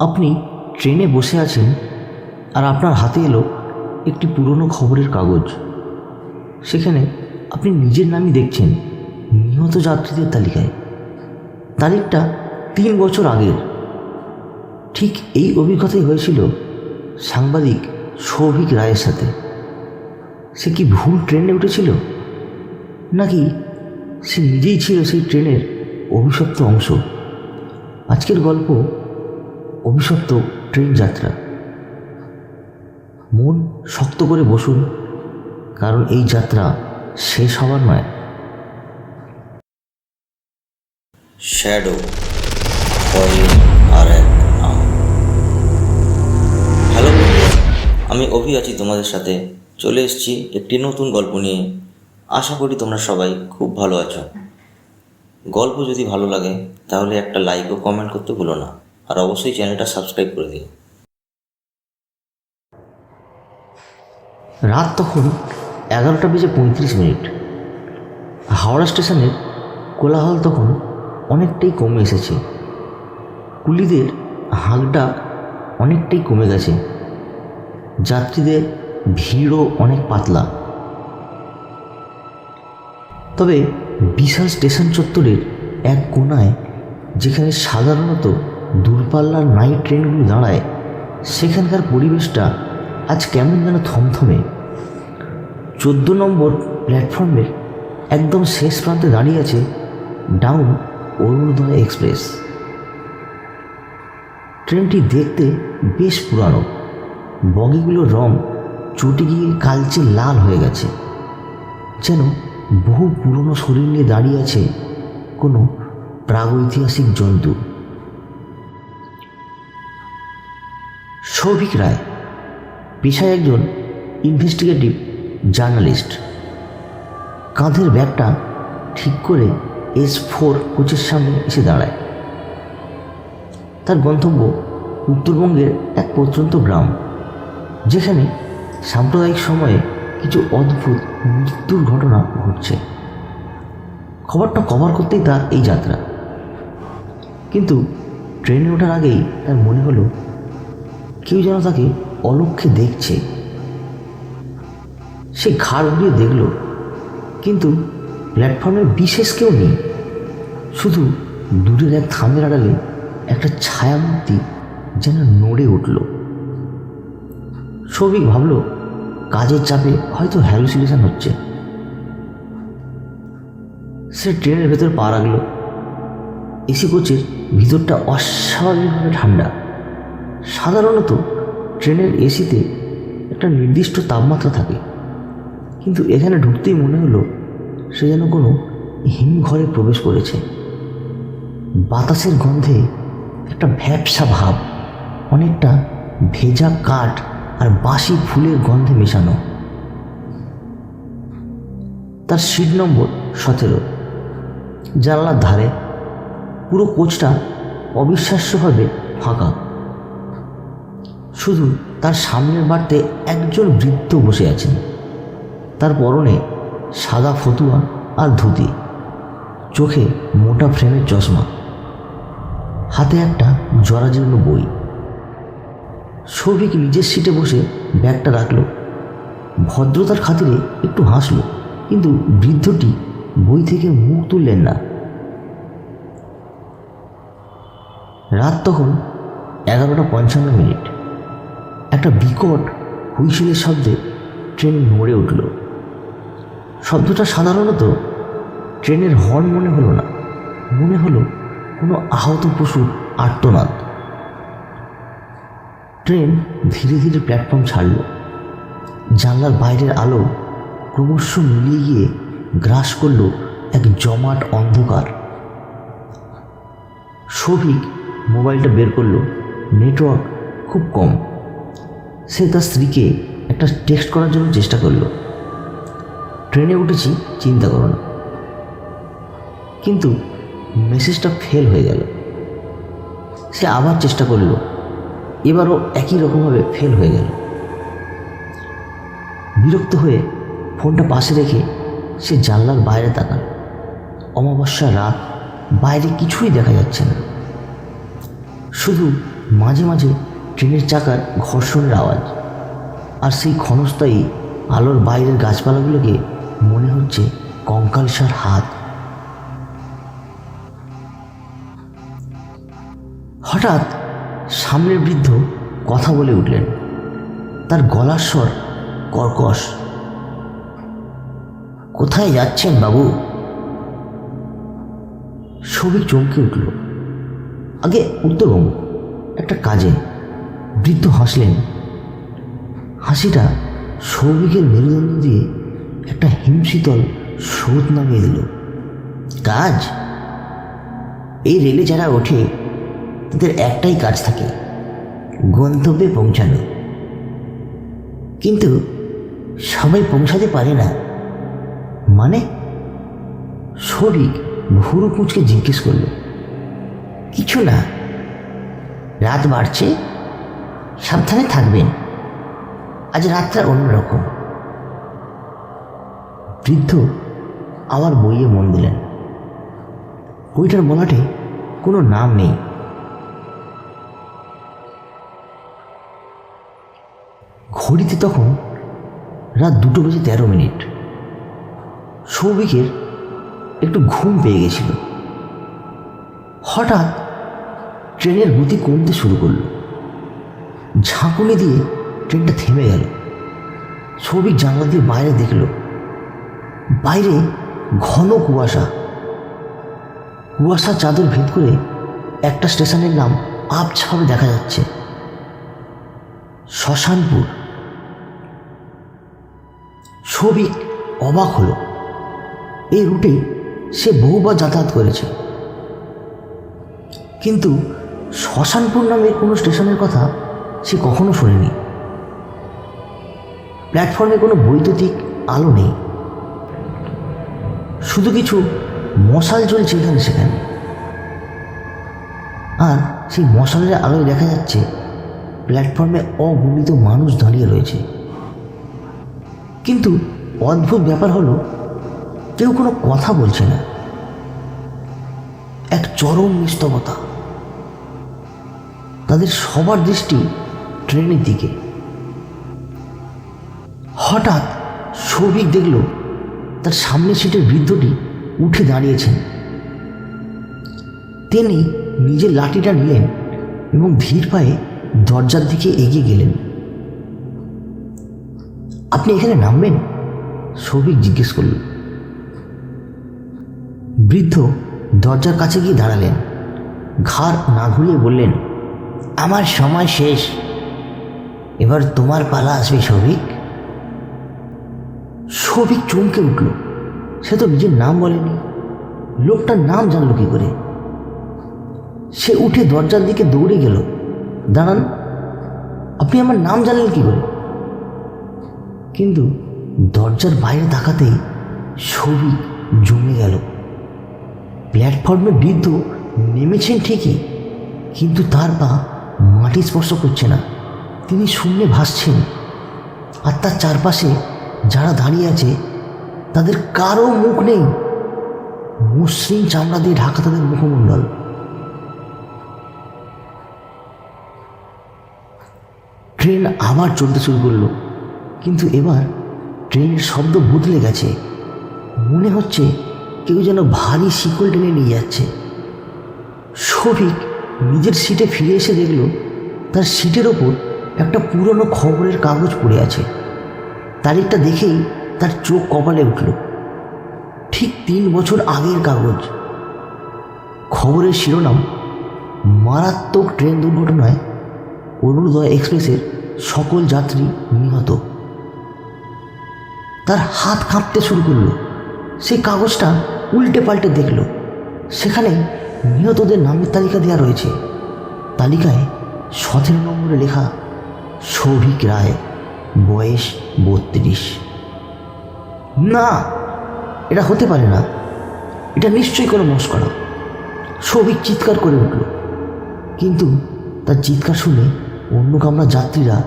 আপনি ট্রেনে বসে আছেন আর আপনার হাতে এলো একটি পুরনো খবরের কাগজ। সেখানে আপনি নিজের নামই দেখছেন নিহত যাত্রীদের তালিকায়। তারিখটা তিন বছর আগের। ঠিক এই অভিজ্ঞতাই হয়েছিল সাংবাদিক সৌভিক রায়ের সাথে। সে কি ভুল ট্রেনে উঠেছিল? নাকি সে নিজেই ছিল সেই ট্রেনের অভিশপ্ত অংশ? আজকের গল্প অভিশপ্ত ট্রেন যাত্রা। মন শক্ত করে বসুন, কারণ এই যাত্রা শেষ হবার নয়। শ্যাডো আর এক হ্যালো আমি অভি আছি তোমাদের সাথে। চলে এসেছি একটি নতুন গল্প নিয়ে। আশা করি তোমরা সবাই খুব ভালো আছো। গল্প যদি ভালো লাগে, তাহলে একটা লাইক ও কমেন্ট করতে ভুলো না। আর অবশ্যই চ্যানেলটা সাবস্ক্রাইব করে দিও। রাত তখন এগারোটা বেজে পঁয়ত্রিশ মিনিট। হাওড়া স্টেশনের কোলাহল তখন অনেকটাই কমে এসেছে। কুলিদের হাঁকডাক অনেকটাই কমে গেছে। যাত্রীদের ভিড়ও অনেক পাতলা। তবে বিশাল স্টেশন চত্বরের এক কোনায় যেখানে সাধারণত দূরপাল্লার নাইট ট্রেনগুলো দাঁড়ায়। সেখানকার পরিবেশটা আজ কেমন যেন থমথমে। চোদ্দ নম্বর প্ল্যাটফর্মের একদম শেষ প্রান্তে দাঁড়িয়ে আছে ডাউন অরুণোদয় এক্সপ্রেস ট্রেনটি দেখতে বেশ পুরানো। বগিগুলোর রং চটে গিয়ে কালচে লাল হয়ে গেছে। যেন বহু পুরনো শরীর নিয়ে দাঁড়িয়ে আছে কোনো প্রাগৈতিহাসিক জন্তু। সৌভিক রায়, পেশায় একজন ইনভেস্টিগেটিভ জার্নালিস্ট। কাঁধের ব্যাগটা ঠিক করে এস ফোর কোচের সামনে এসে দাঁড়ায়। তার গন্তব্য উত্তরবঙ্গের এক প্রত্যন্ত গ্রাম, যেখানে সাম্প্রদায়িক সময়ে কিছু অদ্ভুত মৃত্যুর ঘটনা ঘটছে। খবরটা কভার করতেই তার এই যাত্রা। কিন্তু ট্রেনে ওঠার আগেই তার মনে হলো কেউ যেন তাকে অলক্ষে দেখছে। সে ঘাড় ঘুরিয়ে দেখল, কিন্তু প্ল্যাটফর্মে বিশেষ কেউ নেই। শুধু দূরের এক থামের আড়ালে একটা ছায়ামূর্তি যেন নড়ে উঠল। সৌভিক ভাবল, কাজের চাপে হয়তো হ্যালুসিনেশন হচ্ছে। সে ট্রেনের ভেতর পা রাখল। এসি কোচের ভিতরটা অস্বাভাবিকভাবে ঠান্ডা। সাধারণত ট্রেনের এসিতে একটা নির্দিষ্ট তাপমাত্রা থাকে। কিন্তু এখানে ঢুকতেই মনে হলো সে যেন কোনো হিমঘরে প্রবেশ করেছে। বাতাসের গন্ধে একটা ভ্যাপসা ভাব, অনেকটা ভেজা কাঠ আর বাসি ফুলের গন্ধে মেশানো। তার সিট নম্বর সতেরো, জানলার ধারে। পুরো কোচটা অবিশ্বাস্যভাবে ফাঁকা। শুধু তার সামনের বাড়তে একজন বৃদ্ধ বসে আছেন। তার পরনে সাদা ফতুয়া আর ধুতি। চোখে মোটা ফ্রেমের চশমা। হাতে একটা জরাজীর্ণ বই। সৌভিক নিজের সিটে বসে ব্যাগটা রাখল। ভদ্রতার খাতিরে একটু হাসলো, কিন্তু বৃদ্ধটি বই থেকে মুখ তুললেন না। রাত তখন এগারোটা পঞ্চান্ন মিনিট। একটা বিকট হুইসেলের শব্দে ট্রেন নড়ে উঠল। শব্দটা সাধারণত ট্রেনের হর্ন মনে হলো না, মনে হলো কোনো আহত পশুর আর্তনাদ। ট্রেন ধীরে ধীরে প্ল্যাটফর্ম ছাড়ল। জানলার বাইরের আলো ক্রমশ মিলিয়ে গিয়ে গ্রাস করল এক জমাট অন্ধকার। সৌভিক মোবাইলটা বের করল, নেটওয়ার্ক খুব কম। সে তার স্ত্রীকে একটা টেক্সট করার জন্য চেষ্টা করল। ট্রেনে উঠেছি, চিন্তা করো না। কিন্তু মেসেজটা ফেল হয়ে গেল। সে আবার চেষ্টা করল, এবারও একই রকমভাবে ফেল হয়ে গেল। বিরক্ত হয়ে ফোনটা পাশে রেখে সে জানলার বাইরে তাকাল। অমাবস্যার রাত, বাইরে কিছুই দেখা যাচ্ছে না। শুধু মাঝে মাঝে ট্রেনের চাকার ঘর্ষণের আওয়াজ। আর সেই ক্ষণস্থায়ী আলোর বাইরের গাছপালাগুলোকে মনে হচ্ছে কঙ্কালসার হাত। হঠাৎ সামনের বৃদ্ধ কথা বলে উঠলেন। তার গলার স্বর কর্কশ। কোথায় যাচ্ছেন বাবু? সবিক চমকে উঠল। আগে উত্তরবঙ্গ, একটা কাজে। বৃদ্ধ হাসলেন। হাসিটা সৌভিকের মেরুদণ্ড দিয়ে একটা হিমশীতল স্রোত নামিয়ে দিল। কাজ? এই রেলে যারা ওঠে, তাদের একটাই কাজ থাকে, গন্তব্যে পৌঁছানো। কিন্তু সবাই পৌঁছাতে পারে না। মানে? শরিক ভুরু কুঁচকে জিজ্ঞেস করল, কিছু না, রাত বাড়ছে? সাবধানে থাকবেন। আজ রাতটা অন্যরকম। বৃদ্ধ আবার বইয়ে মন দিলেন। বইটার বলাটে কোনো নাম নেই। ঘড়িতে তখন রাত দুটো বেজে তেরো মিনিট। সৌভিকের একটু ঘুম পেয়ে গেছিল। হঠাৎ ট্রেনের গতি কমতে শুরু করল। ঝাঁকুনি দিয়ে ট্রেনটা থেমে গেল। সৌভিক জানলা দিয়ে বাইরে দেখল। বাইরে ঘন কুয়াশা। কুয়াশা চাদর ভেদ করে একটা স্টেশনের নাম আবছাভাবে দেখা যাচ্ছে। শ্মশানপুর সৌভিক অবাক হলো। এই রুটে সে বহুবার যাতায়াত করেছে। কিন্তু শ্মশানপুর নামের কোনো স্টেশনের কথা সে কখনো শোনেনি। প্ল্যাটফর্মে কোনো বৈদ্যুতিক আলো নেই। শুধু কিছু মশাল জ্বলছে এখানে সেখানে। আর সেই মশালের আলোয় দেখা যাচ্ছে প্ল্যাটফর্মে অগণিত মানুষ দাঁড়িয়ে রয়েছে। কিন্তু অদ্ভুত ব্যাপার হলো, কেউ কোনো কথা বলছে না। এক চরম নিস্তবতা তাদের সবার দৃষ্টি ট্রেনের দিকে। হঠাৎ সৌভিক দেখল, তার সামনের সিটের বৃদ্ধটি উঠে দাঁড়িয়েছেন। তিনি নিজের লাঠিটা নিলেন এবং ধীর পায়ে দরজার দিকে এগিয়ে গেলেন। আপনি এখানে নামবেন? সৌভিক জিজ্ঞেস করল। বৃদ্ধ দরজার কাছে গিয়ে দাঁড়ালেন। ঘাড় না ঘুরিয়ে বললেন, আমার সময় শেষ। এবার তোমার পালা আসবে সৌভিক? সৌভিক চমকে উঠল। সে তো নিজের নাম বলেনি। লোকটার নাম জানলো কি করে? সে উঠে দরজার দিকে দৌড়ে গেল। দাঁড়ান, আপনি আমার নাম জানলেন কি করে? কিন্তু দরজার বাইরে তাকাতেই ছবি জমে গেল। প্ল্যাটফর্মে বৃদ্ধ নেমেছেন ঠিকই, কিন্তু তার পা মাটি স্পর্শ করছে না। তিনি শূন্যে ভাসছেন। আর তার চারপাশে যারা দাঁড়িয়ে আছে, তাদের কারও মুখ নেই। মসৃণ চামড়া দিয়ে ঢাকা তাদের মুখমণ্ডল। ট্রেন আবার চলতে শুরু করল। কিন্তু এবার ট্রেনের শব্দ বদলে গেছে। মনে হচ্ছে কেউ যেন ভারী শিকল টেনে নিয়ে যাচ্ছে। শফিক নিজের সিটে ফিরে এসে দেখল, তার সিটের ওপর পুরনো খবরের কাগজ পড়ে আছে। তারিখটা দেখেই তার চোখ কপালে উঠল। ঠিক তিন বছর আগের কাগজ। খবরের শিরোনাম, মারাত্মক ট্রেন দুর্ঘটনায় অরুণোদয় এক্সপ্রেসের সকল যাত্রী নিহত। তার হাত কাঁপতে শুরু করল। সেই কাগজটা উল্টে পাল্টে দেখল। সেখানে নিহতদের নামের তালিকা দেওয়া রয়েছে। তালিকায় সতেরো নম্বরে লেখা সৌভিক রায়, বয়স বত্রিশ। না, এটা হতে পারে না। এটা নিশ্চয়ই কোনো মস্করা। সৌভিক চিৎকার করে উঠল। কিন্তু তার চিৎকার শুনে অন্য কামরা যাত্রীরা,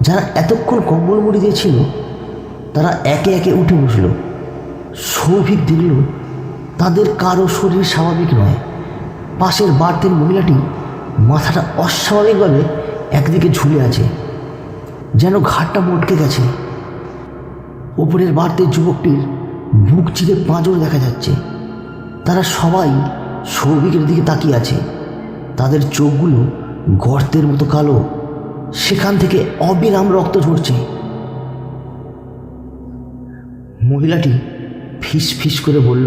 যারা এতক্ষণ কম্বল মুড়ি দিয়েছিল তারা একে একে উঠে বসল। সৌভিক দেখল, তাদের কারও শরীর স্বাভাবিক নয়। পাশের বার্থের মহিলাটি মাথাটা অস্বাভাবিকভাবে একদিকে ঝুলে আছে, যেন ঘাটটা মটকে গেছে। ওপরের বাড়তে যুবকটির বুক চিরে পাঁজর দেখা যাচ্ছে। তারা সবাই সৌভিকের দিকে তাকিয়ে আছে। তাদের চোখগুলো গর্তের মতো কালো। সেখান থেকে অবিরাম রক্ত ঝরছে। মহিলাটি ফিস ফিস করে বলল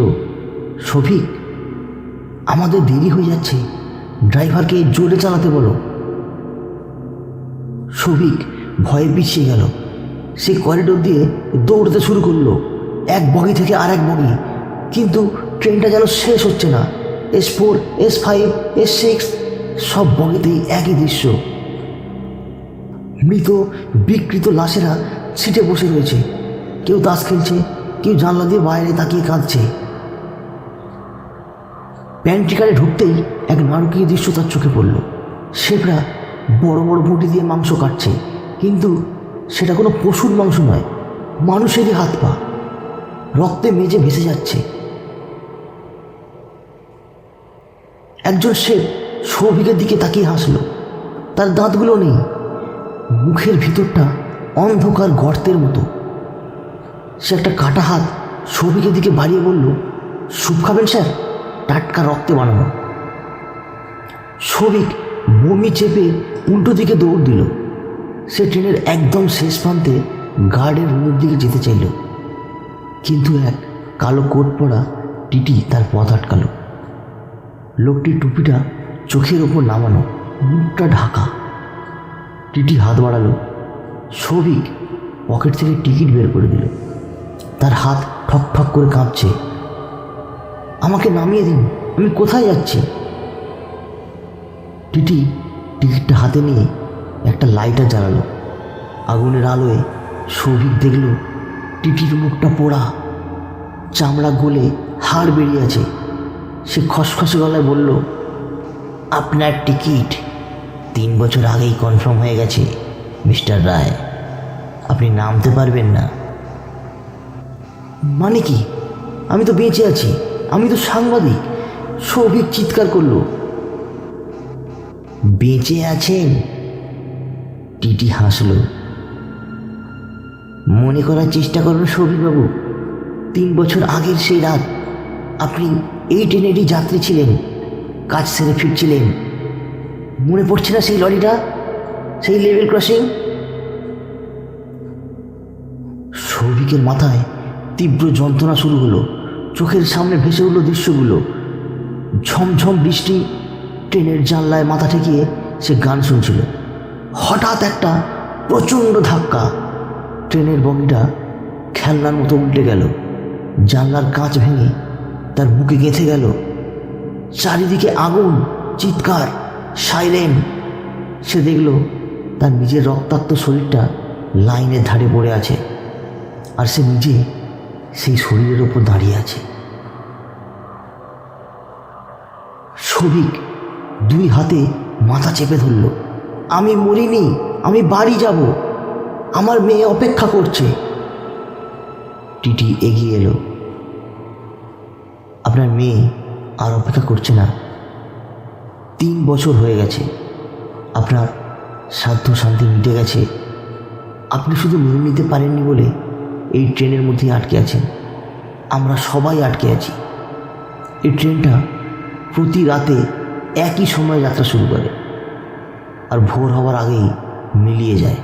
শফিক আমাদের দেরি হয়ে যাচ্ছে। ড্রাইভারকে জোরে চালাতে বলো। শফিক ভয়ে পিছিয়ে গেল। সে করিডোর দিয়ে দৌড়তে শুরু করল, এক বগি থেকে আর এক বগি। কিন্তু ট্রেনটা যেন শেষ হচ্ছে না। S four S five S six সব বগিতেই একই দৃশ্য। মৃত, বিকৃত লাশেরা সিটে বসে রয়েছে। কেউ তাস খেলছে, কেউ জানলা দিয়ে বাইরে তাকিয়ে কাঁদছে। প্যান্ট্রিকারে ঢুকতেই এক নারকীয় দৃশ্য তার চোখে পড়ল। শেফরা বড় বড় বটি দিয়ে মাংস কাটছে। কিন্তু সেটা কোনো পশুর মাংস নয়, মানুষেরই হাত পা। রক্তে মেজে ভেসে যাচ্ছে। একজন সে সৌভিকের দিকে তাকিয়ে হাসলো। তার দাঁতগুলো নেই, মুখের ভিতরটা অন্ধকার গর্তের মতো। সে একটা কাটা হাত সৌভিকের দিকে বাড়িয়ে বলল স্যুপ খাবেন স্যার? টাটকা রক্তে বানানো। সৌভিক বমি চেপে উল্টো দিকে দৌড় দিল। সে ট্রেনের একদম শেষ প্রান্তে গার্ডের রুমের দিকে যেতে চাইল। কিন্তু এক কালো কোট পরা টিটি তার পথ আটকালো। লোকটির টুপিটা চোখের ওপর নামানো মুখটা ঢাকা। টিটি হাত বাড়ালো, সৌভিক পকেট থেকে টিকিট বের করে দিল। তার হাত ঠক ঠক করে কাঁপছে। আমাকে নামিয়ে দিন, আমি কোথায় যাচ্ছি? টিটি টিকিটটা হাতে নিয়ে একটা লাইটার জ্বালালো। আগুনের আলোয় সৌভিক দেখল, টিটির মুখটা পোড়া, চামড়া গলে হাড় বেরিয়ে আছে। সে খসখসে গলায় বলল, আপনার টিকিট তিন বছর আগেই কনফার্ম হয়ে গেছে, মিস্টার রায়। আপনি নামতে পারবেন না। মানে কি? আমি তো বেঁচে আছি, আমি তো সাংবাদিক। সৌভিক চিৎকার করল বেঁচে আছেন? টিটি হাসলো। মনে করার চেষ্টা করুন সৌভিকবাবু তিন বছর আগের সেই রাত আপনি এই ট্রেনেরই যাত্রী ছিলেন, কাজ সেরে ফিরছিলেন। মনে পড়ছে না সেই লরিটা? সেই লেভেল ক্রসিং? সৌভিকের মাথায় তীব্র যন্ত্রণা শুরু হলো। চোখের সামনে ভেসে উঠল দৃশ্যগুলো। ঝমঝম বৃষ্টি ট্রেনের জানলায় মাথা ঠেকিয়ে সে গান শুনছিল। হঠাৎ একটা প্রচণ্ড ধাক্কা। ট্রেনের বগিটা খেলনার মতো উল্টে গেল। জানলার কাঁচ ভেঙে তার বুকে গেঁথে গেল। চারিদিকে আগুন, চিৎকার সাইলেন্ট সে দেখল তার নিজের রক্তাক্ত শরীরটা লাইনের ধারে পড়ে আছে আর সে নিজে সেই শরীরের ওপর দাঁড়িয়ে আছে। সবিক দুই হাতে মাথা চেপে ধরল, আমি মরিনি, আমি বাড়ি যাব, আমার মেয়ে অপেক্ষা করছে। টিটি এগিয়ে এলো, আপনার মেয়ে আর অপেক্ষা করছে না। তিন বছর হয়ে গেছে, আপনার সাধ্য শান্তি মিটে গেছে। আপনি শুধু মেনে নিতে পারেননি বলে এই ট্রেনের মধ্যেই আটকে আছেন। আমরা সবাই আটকে আছি। এই ট্রেনটা প্রতি রাতে একই সময় যাত্রা শুরু করে আর ভোর হওয়ার আগেই মিলিয়ে যায়।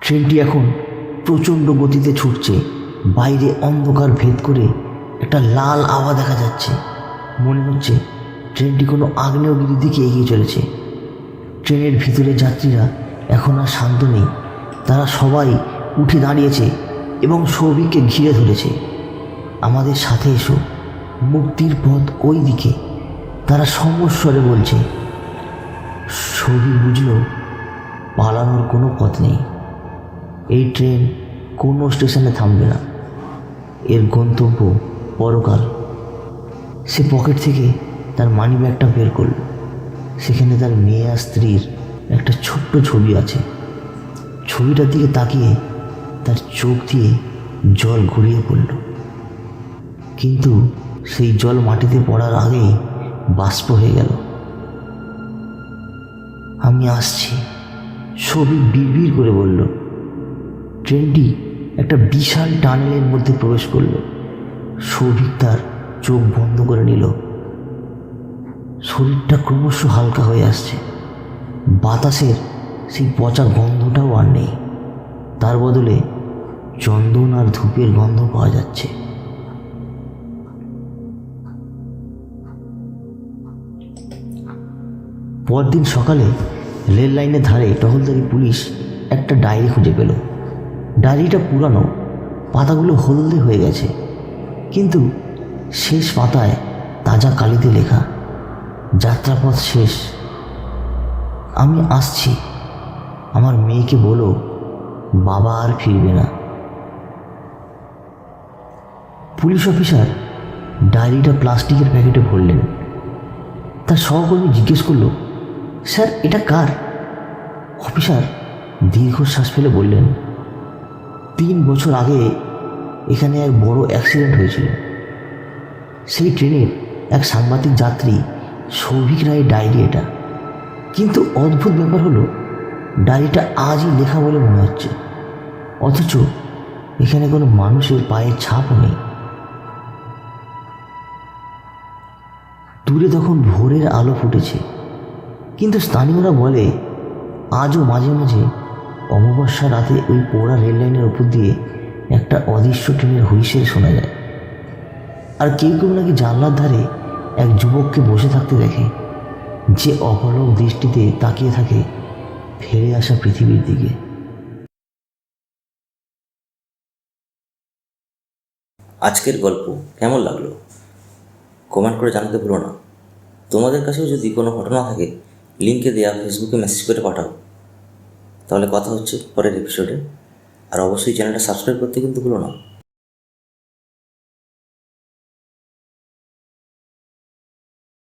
ট্রেনটি এখন প্রচণ্ড গতিতে ছুটছে, বাইরে অন্ধকার ভেদ করে একটা লাল আভা দেখা যাচ্ছে। মনে হচ্ছে ট্রেনটি কোনো আগ্নেয়গিরির দিকে এগিয়ে চলেছে। ট্রেনের ভিতরে যাত্রীরা এখন আর শান্ত নেই। তারা সবাই উঠে দাঁড়িয়েছে এবং সৌভিককে ঘিরে ধরেছে। আমাদের সাথে এসো। মুক্তির পথ ওই দিকে তারা সমস্বরে বলছে সৌভিক বুঝল, পালানোর কোনো পথ নেই। এই ট্রেন কোনো স্টেশনে থামবে না। এর গন্তব্য পরকাল। সে পকেট থেকে তার মানি ব্যাগটা বের করল। সেখানে তার মেয়ে আর স্ত্রীর একটা ছোট্ট ছবি আছে। ছবিটার দিকে তাকিয়ে তার চোখ দিয়ে জল ঘুরিয়ে পড়ল। কিন্তু সেই জল মাটিতে পড়ার আগেই বাষ্প হয়ে গেল। আমি আসছি। সবিক বিড়বিড় করে বলল, ট্রেনটি একটা বিশাল টানেলের মধ্যে প্রবেশ করল। সৌভিক তার চোখ বন্ধ করে নিল। শরীরটা ক্রমশ হালকা হয়ে আসছে। বাতাসের সেই পচা গন্ধটাও আর নেই। তার বদলে চন্দন আর ধূপের গন্ধ পাওয়া যাচ্ছে। পরদিন সকালে রেল লাইনের ধারে টহলদারি পুলিশ একটা ডায়েরি খুঁজে পেল। ডায়েরিটা পুরানো, পাতাগুলো হলদে হয়ে গেছে। কিন্তু শেষ পাতায় তাজা কালিতে লেখা, যাত্রাপথ শেষ। আমি আসছি। আমার মেয়েকে বলো, বাবা আর ফিরবে না। পুলিশ অফিসার ডায়েরিটা প্লাস্টিকের প্যাকেটে ভরলেন। তার সহকর্মী জিজ্ঞেস করল স্যার, এটা কার? অফিসার দীর্ঘশ্বাস ফেলে বললেন, তিন বছর আগে এখানে এক বড় অ্যাক্সিডেন্ট হয়েছিল। সেই ট্রেনের এক সাংবাদিক যাত্রী সৌভিক রায়ের ডায়েরি এটা। কিন্তু অদ্ভুত ব্যাপার হলো, ডায়েরিটা আজই লেখা বলে মনে হচ্ছে। অথচ এখানে কোনো মানুষের পায়ের ছাপও নেই। দূরে তখন ভোরের আলো ফুটেছে। কিন্তু স্থানীয়রা বলে, আজও মাঝে মাঝে অমাবস্যা রাতে ওই পোড়া রেল লাইনের ওপর দিয়ে একটা অদৃশ্য ট্রেনের হুইসেল শোনা যায়। আর কেউ কেউ নাকি জানলার ধারে এক যুবককে বসে থাকতে দেখে, যে অপলক দৃষ্টিতে তাকিয়ে থাকে ফিরে আসা পৃথিবীর দিকে। আজকের গল্প কেমন লাগল? কমেন্ট করে জানাতে ভুলো না। তোমাদের কাছেও যদি কোনো ঘটনা থাকে লিঙ্কে দেওয়া ফেসবুকে মেসেজ করে পাঠাও। তাহলে কথা হচ্ছে পরের এপিসোডে আর অবশ্যই চ্যানেলটা সাবস্ক্রাইব করতে কিন্তু ভুলো না।